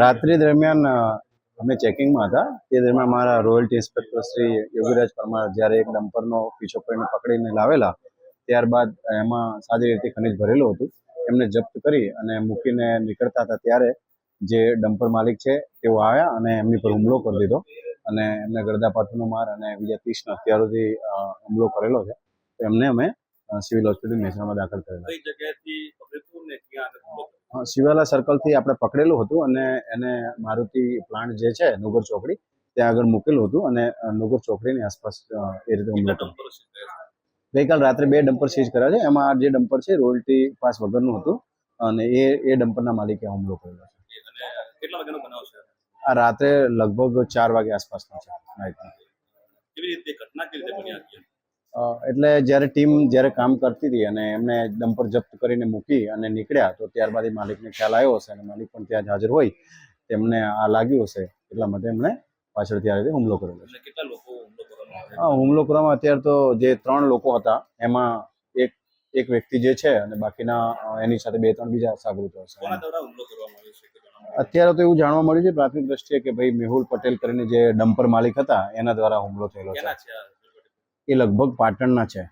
રાત્રિ દરમિયાન અમે ચેકિંગમાં હતા. તે દરમિયાન મારા રોયલ્ટી ઇન્સ્પેક્ટર શ્રી યોગીરાજ પરમાર જ્યારે એક ડમ્પરનો પીછો કરીને પકડીને લાવેલા, ત્યારબાદ એમાં સારી રીતે ખનીજ ભરેલું હતું. એમને જપ્ત કરી અને મૂકીને નીકળતા હતા ત્યારે જે ડમ્પર માલિક છે, તેઓ આવ્યા અને એમની પર હુમલો કરી દીધો. અને એમને ગરદાપાટુનો માર અને બીજા ત્રીસના હથિયારોથી હુમલો કરેલો છે. એમને અમે સિવિલ હોસ્પિટલ મહેસાણામાં દાખલ કરેલા. કર્યો? શિવાલા સર્કલથી આપણે પકડેલું હતું અને એને મારુતિ પ્લાન્ટ જે છે નુગર ચોકડી ત્યાં આગળ મૂકેલું હતું અને નુગર ચોકડીની આસપાસ એ રીતે કર્યો? ગઈકાલ રાત્રે બે ડમ્પર સીઝ કર્યા છે. એમાં આ જે ડમ્પર છે રોયલ્ટી પાસ વગરનું હતું અને એ એ ડમ્પરના માલિકે હુમલો કરેલો છે. આ રાત્રે લગભગ ચાર વાગે આસપાસનો છે નાઇટનો કેવી રીતે ઘટના કેવી રીતે બની હતી એટલે જ્યારે ટીમ જ્યારે કામ કરતી હતી અને એમને ડમ્પર જપ્ત કરીને મૂકી અને નીકળ્યા તો ત્યારબાદ માલિકને ખ્યાલ આવ્યો હશે અને માલિક પણ ત્યાં જ હાજર હોય તેમને આ લાગ્યું હશે એટલા માટે એમણે પાછળથી આ રીતે હુમલો કરેલો હા હુમલો કરવામાં અત્યારે તો જે ત્રણ લોકો હતા એમાં એક એક વ્યક્તિ જે છે અને બાકીના એની સાથે બે ત્રણ બીજા સાગરીતો હશે? અત્યારે તો એવું જાણવા મળ્યું છે પ્રાથમિક દ્રષ્ટિએ કે ભાઈ મેહુલ પટેલ કરીને જે ડમ્પર માલિક હતા એના દ્વારા હુમલો થયેલો છે. એ લગભગ પાટણના છે.